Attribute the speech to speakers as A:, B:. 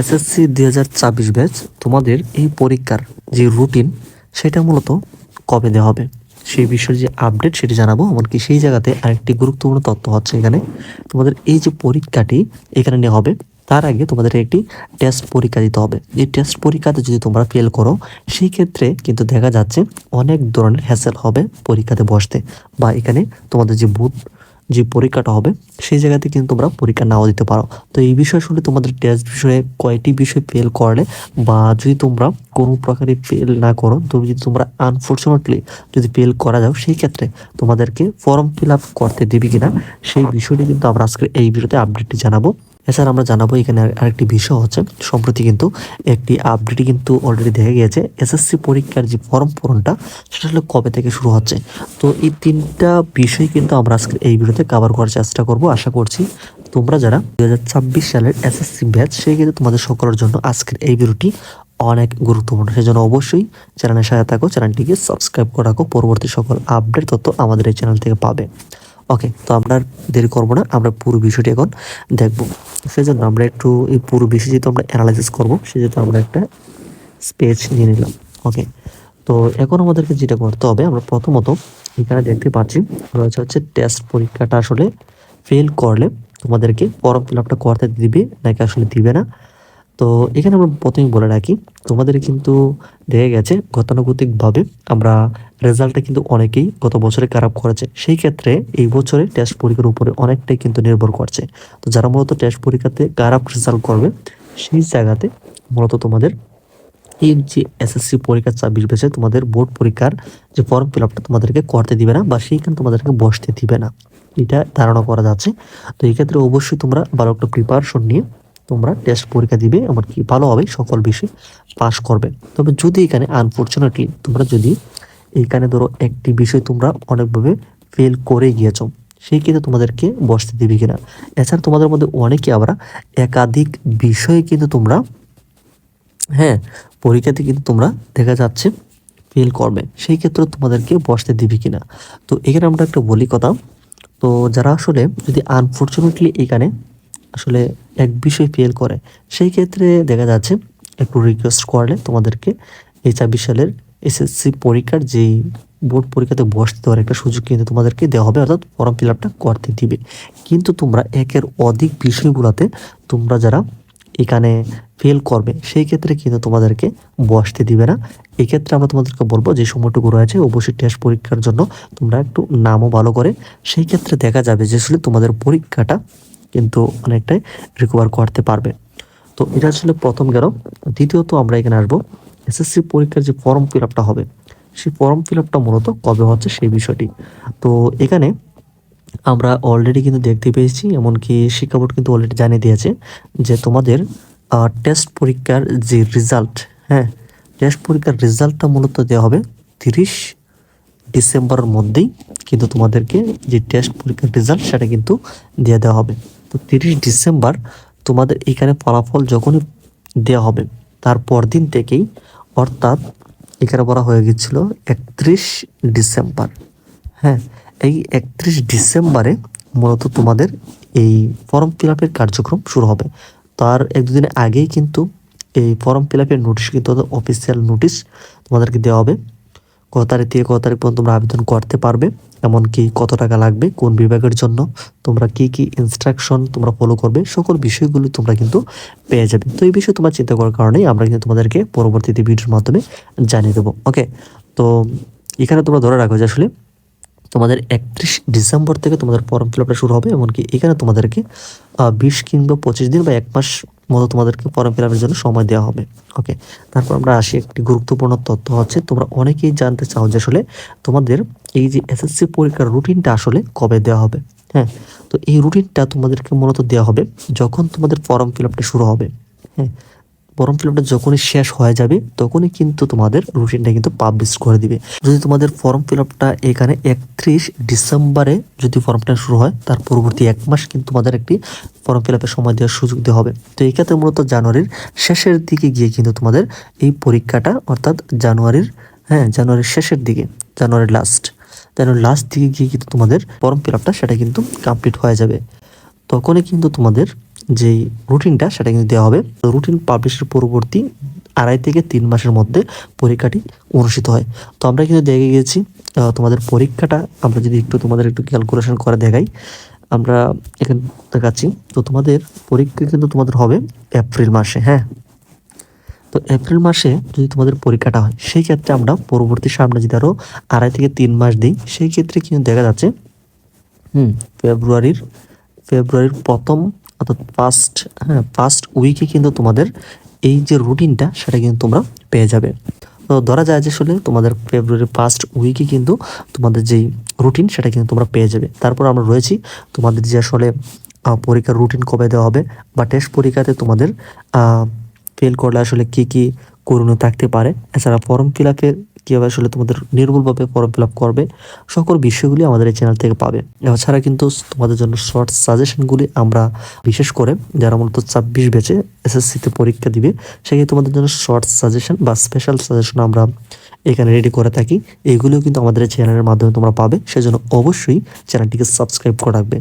A: SSC দুই হাজার ছাব্বিশ ব্যাচ তোমাদের এই পরীক্ষার যে রুটিন সেটা মূলত কবে দেওয়া হবে? সেই বিষয়ে যে আপডেট সেটি জানাব, এমনকি সেই জায়গাতে আরেকটি গুরুত্বপূর্ণ তথ্য হচ্ছে এখানে। তোমাদের এই যে পরীক্ষাটি এখানে নেওয়া হবে, তার আগে তোমাদের একটি টেস্ট পরীক্ষা দিতে হবে। এই টেস্ট পরীক্ষাতে যদি তোমরা ফেল করো, সেই ক্ষেত্রে কিন্তু দেখা যাচ্ছে অনেক ধরনের হ্যাসেল হবে পরীক্ষাতে বসতে। বা এখানে তোমাদের যে বুথ যে পরীক্ষাটা হবে, সেই জায়গাতে কিন্তু তোমরা পরীক্ষা নাও দিতে পারো। তো এই বিষয় শুনে তোমাদের টেস্ট বিষয়ে কয়টি বিষয় ফেল করলে বা যদি তোমরা কোনো প্রকারে ফেল না করো, তবে যদি তোমরা আনফর্চুনেটলি যদি ফেল করা যাও, সেই ক্ষেত্রে তোমাদেরকে ফর্ম ফিল আপ করতে দেবে কিনা, সেই বিষয়টি কিন্তু আমরা আজকে এই ভিডিওতে আপডেটটি জানাব। এছাড়া আমরা জানাব এখানে আরেকটি বিষয় হচ্ছে, সম্প্রতি কিন্তু একটি আপডেট কিন্তু অলরেডি দেখা গিয়েছে, এসএসসি পরীক্ষার যে ফর্ম পূরণটা, সেটা আসলে কবে থেকে শুরু হচ্ছে? তো এই তিনটা বিষয় কিন্তু আমরা আজকে এই ভিডিওতে কভার করার চেষ্টা করব। আশা করছি তোমরা যারা দু হাজার ছাব্বিশ সালের এসএসসি ব্যাচ সেই কিন্তু তোমাদের সকলের জন্য আজকের এই ভিডিওটি অনেক গুরুত্বপূর্ণ। সেজন্য অবশ্যই চ্যানেলের সাথে থাকো চ্যানেলটিকে সাবস্ক্রাইব করে রাখো। পরবর্তী সকল আপডেট তথ্য আমাদের এই চ্যানেল থেকে পাবে। ওকে তো আমরা দেরি করব না, আমরা পুরো বিষয়টি এখন দেখব। সেজন্য আমরা একটু এই পুরো বিষয় যেহেতু আমরা অ্যানালাইসিস করব সেজন্য আমরা একটা স্পেচ নিয়ে নিলাম। ওকে তো এখন আমাদেরকে যেটা করতে হবে, আমরা প্রথমত এখানে দেখতে পাচ্ছি, রয়েছে হচ্ছে টেস্ট পরীক্ষাটা আসলে ফেল করলে তোমাদেরকে ফর্ম ফিল আপটা করতে দিবে, নাকি আসলে দিবে না। তো এখানে আমরা প্রথমেই বলে রাখি, তোমাদের কিন্তু দেখা গেছে গতানুগতিকভাবে আমরা রেজাল্টটা কিন্তু অনেকেই গত বছরে খারাপ করেছে। সেই ক্ষেত্রে এই বছরে টেস্ট পরীক্ষার উপরে অনেকটাই কিন্তু নির্ভর করছে। তো যারা মূলত টেস্ট পরীক্ষাতে খারাপ রেজাল্ট করবে, সেই জায়গাতে মূলত তোমাদের এই যে এসএসসি পরীক্ষা ছাব্বিশ বেসে তোমাদের বোর্ড পরীক্ষার যে ফর্ম ফিল আপটা তোমাদেরকে করতে দিবে না বা সেইখানে তোমাদেরকে বসতে দিবে না। এটা ধারণা করা যাচ্ছে। তো এই ক্ষেত্রে অবশ্যই তোমরা ভালো একটা প্রিপারেশন নিয়ে তোমরা টেস্ট পরীক্ষা দিবে, এমনকি ভালোভাবে সকল বিষয় পাশ করবে। তবে যদি এখানে আনফর্চুনেটলি তোমরা যদি এখানে ধরো একটি বিষয় তোমরা অনেকভাবে ফেল করে গিয়েছো সেই কিন্তু তোমাদেরকে বসতে দিবে কিনা। এছাড়া তোমাদের মধ্যে অনেকে আবার একাধিক বিষয়ে কিন্তু তোমরা হ্যাঁ পরীক্ষাতে কিন্তু তোমরা দেখা যাচ্ছে ফেল করবে, সেই ক্ষেত্রে তোমাদেরকে বসতে দিবি কিনা। তো এখানে আমরা একটা বলি কথা, তো যারা আসলে যদি আনফর্চুনেটলি এখানে আসলে এক বিষয় ফেল করে, সেই ক্ষেত্রে দেখা যাচ্ছে একটু রিকোয়েস্ট করলে তোমাদেরকে এই ছাব্বিশ সালের এসএসসি পরীক্ষার যেই বোর্ড পরীক্ষাতে বসতে দেওয়ার একটা সুযোগ কিন্তু তোমাদেরকে দেওয়া হবে, অর্থাৎ ফর্ম ফিল আপটা করতে দিবে। কিন্তু তোমরা একের অধিক বিষয়গুলোতে তোমরা যারা এখানে ফেল করবে, সেই ক্ষেত্রে কিন্তু তোমাদেরকে বসতে দিবে না। এক্ষেত্রে আমরা তোমাদেরকে বলব যে সময়টুকু রয়েছে, অবশ্যই টেস্ট পরীক্ষার জন্য তোমরা একটু নামও ভালো করে। সেই ক্ষেত্রে দেখা যাবে যে আসলে তোমাদের পরীক্ষাটা কিন্তু অনেকটাই রিকভার করতে পারবে। তো এটা আসলে প্রথম গেল দ্বিতীয়ত আমরা এখানে আসব এসএসসি পরীক্ষার যে ফর্ম ফিল আপটা হবে, সেই ফর্ম ফিল আপটা মূলত কবে হচ্ছে সেই বিষয়টি। তো এখানে আমরা অলরেডি কিন্তু দেখতে পেয়েছি, এমনকি শিক্ষা বোর্ড কিন্তু অলরেডি জানিয়ে দিয়েছে যে তোমাদের টেস্ট পরীক্ষার যে রেজাল্ট হ্যাঁ টেস্ট পরীক্ষার রেজাল্টটা মূলত দেওয়া হবে তিরিশ ডিসেম্বরের মধ্যেই কিন্তু তোমাদেরকে যে টেস্ট পরীক্ষার রেজাল্ট সেটা কিন্তু দিয়ে দেওয়া হবে। তো তিরিশ ডিসেম্বর তোমাদের এখানে ফলাফল যখনই দেওয়া হবে তারপর দিন থেকেই অর্থাৎ এখানে বলা হয়ে গেছিল একত্রিশ ডিসেম্বর। হ্যাঁ এই একত্রিশ ডিসেম্বরে মূলত তোমাদের এই ফর্ম ফিল আপের কার্যক্রম শুরু হবে। তার এক দুদিন আগেই কিন্তু এই ফর্ম ফিল আপের নোটিশ কিন্তু অফিসিয়াল নোটিশ তোমাদেরকে দেওয়া হবে। কত তারিখ থেকে কত তারিখ পর্যন্ত তোমরা আবেদন করতে পারবে, এমনকি কত টাকা লাগবে, কোন বিভাগের জন্য, তোমরা কি কি ইনস্ট্রাকশন তোমরা ফলো করবে, সকল বিষয়গুলো তোমরা কিন্তু পেয়ে যাবে। তো এই বিষয়ে তোমার চিন্তা করার কারণেই আমরা কিন্তু তোমাদেরকে পরবর্তীতে ভিডিওর মাধ্যমে জানিয়ে দেবো। ওকে, তো এখানে তোমরা ধরে রাখো যে আসলে তোমাদের একত্রিশ ডিসেম্বর থেকে তোমাদের ফর্ম ফিল আপটা শুরু হবে, এমনকি এখানে তোমাদেরকে বিশ কিংবা পঁচিশ দিন বা এক মাস মতো তোমাদেরকে ফর্ম ফিল জন্য সময় দেওয়া হবে। ওকে তারপর আমরা আসি একটি গুরুত্বপূর্ণ তথ্য হচ্ছে, তোমরা অনেকেই জানতে চাও যে আসলে তোমাদের এই যে এসএসসি পরীক্ষার রুটিনটা আসলে কবে দেওয়া হবে। হ্যাঁ? তো এই রুটিনটা তোমাদেরকে মূলত দেওয়া হবে যখন তোমাদের ফর্ম ফিল শুরু হবে। হ্যাঁ? ফর্ম ফিল আপটা যখনই শেষ হয়ে যাবে, তখনই কিন্তু তোমাদের রুটিনটা কিন্তু পাবলিশ করে দিবে। যদি তোমাদের ফর্ম ফিল আপটা এখানে একত্রিশ ডিসেম্বরে যদি ফর্মটা শুরু হয়, তার পরবর্তী এক মাস কিন্তু তোমাদের একটি ফর্ম ফিল আপের সময় দেওয়ার সুযোগ দেওয়া হবে। তো এই ক্ষেত্রে মূলত জানুয়ারির শেষের দিকে গিয়ে কিন্তু তোমাদের এই পরীক্ষাটা, অর্থাৎ জানুয়ারির হ্যাঁ জানুয়ারির শেষের দিকে, জানুয়ারির লাস্ট জানুয়ারির লাস্ট দিকে গিয়ে কিন্তু তোমাদের ফর্ম ফিল আপটা সেটা কিন্তু কমপ্লিট হয়ে যাবে। তখনই কিন্তু তোমাদের যেই রুটিনটা সেটা কিন্তু দেওয়া হবে। রুটিন পাবলিশের পরবর্তী আড়াই থেকে তিন মাসের মধ্যে পরীক্ষাটি অনুষ্ঠিত হয়। তো আমরা কিন্তু দেখে গিয়েছি তোমাদের পরীক্ষাটা আমরা যদি একটু তোমাদের একটু ক্যালকুলেশন করে দেখাই, আমরা এখানে দেখাচ্ছি। তো তোমাদের পরীক্ষা কিন্তু তোমাদের হবে এপ্রিল মাসে হ্যাঁ? তো এপ্রিল মাসে যদি তোমাদের পরীক্ষাটা হয়, সেই ক্ষেত্রে আমরা পরবর্তী সামনে যদি আরও আড়াই থেকে তিন মাস দিই, সেই ক্ষেত্রে কিন্তু দেখা যাচ্ছে, হুম, ফেব্রুয়ারির ফেব্রুয়ারির প্রথম অর্থাৎ ফার্স্ট হ্যাঁ ফার্স্ট উইকে কিন্তু তোমাদের এই যে রুটিনটা সেটা কিন্তু তোমরা পেয়ে যাবে। তো ধরা যায় যে আসলে তোমাদের ফেব্রুয়ারি ফার্স্ট উইকে কিন্তু তোমাদের যেই রুটিন সেটা কিন্তু তোমরা পেয়ে যাবে। তারপর আমরা রয়েছি তোমাদের যে আসলে পরীক্ষার রুটিন কবে দেওয়া হবে বা টেস্ট পরীক্ষাতে তোমাদের ফেল করলে আসলে কি কি করণীয় থাকতে পারে। এছাড়া ফর্ম ফিল আপের কীভাবে আসলে তোমাদের নির্ভুলভাবে ফর্ম ফিল করবে, সকল বিষয়গুলি আমাদের এই চ্যানেল থেকে পাবে। এছাড়া কিন্তু তোমাদের জন্য শর্ট সাজেশনগুলি আমরা বিশেষ করে যারা মূলত ছাব্বিশ বেচে এসএসসিতে পরীক্ষা দিবে, সেক্ষেত্রে তোমাদের জন্য শর্ট সাজেশন বা স্পেশাল সাজেশন আমরা এখানে রেডি করে থাকি। এগুলিও কিন্তু আমাদের চ্যানেলের মাধ্যমে তোমরা পাবে। সেজন্য অবশ্যই চ্যানেলটিকে সাবস্ক্রাইব করে রাখবে।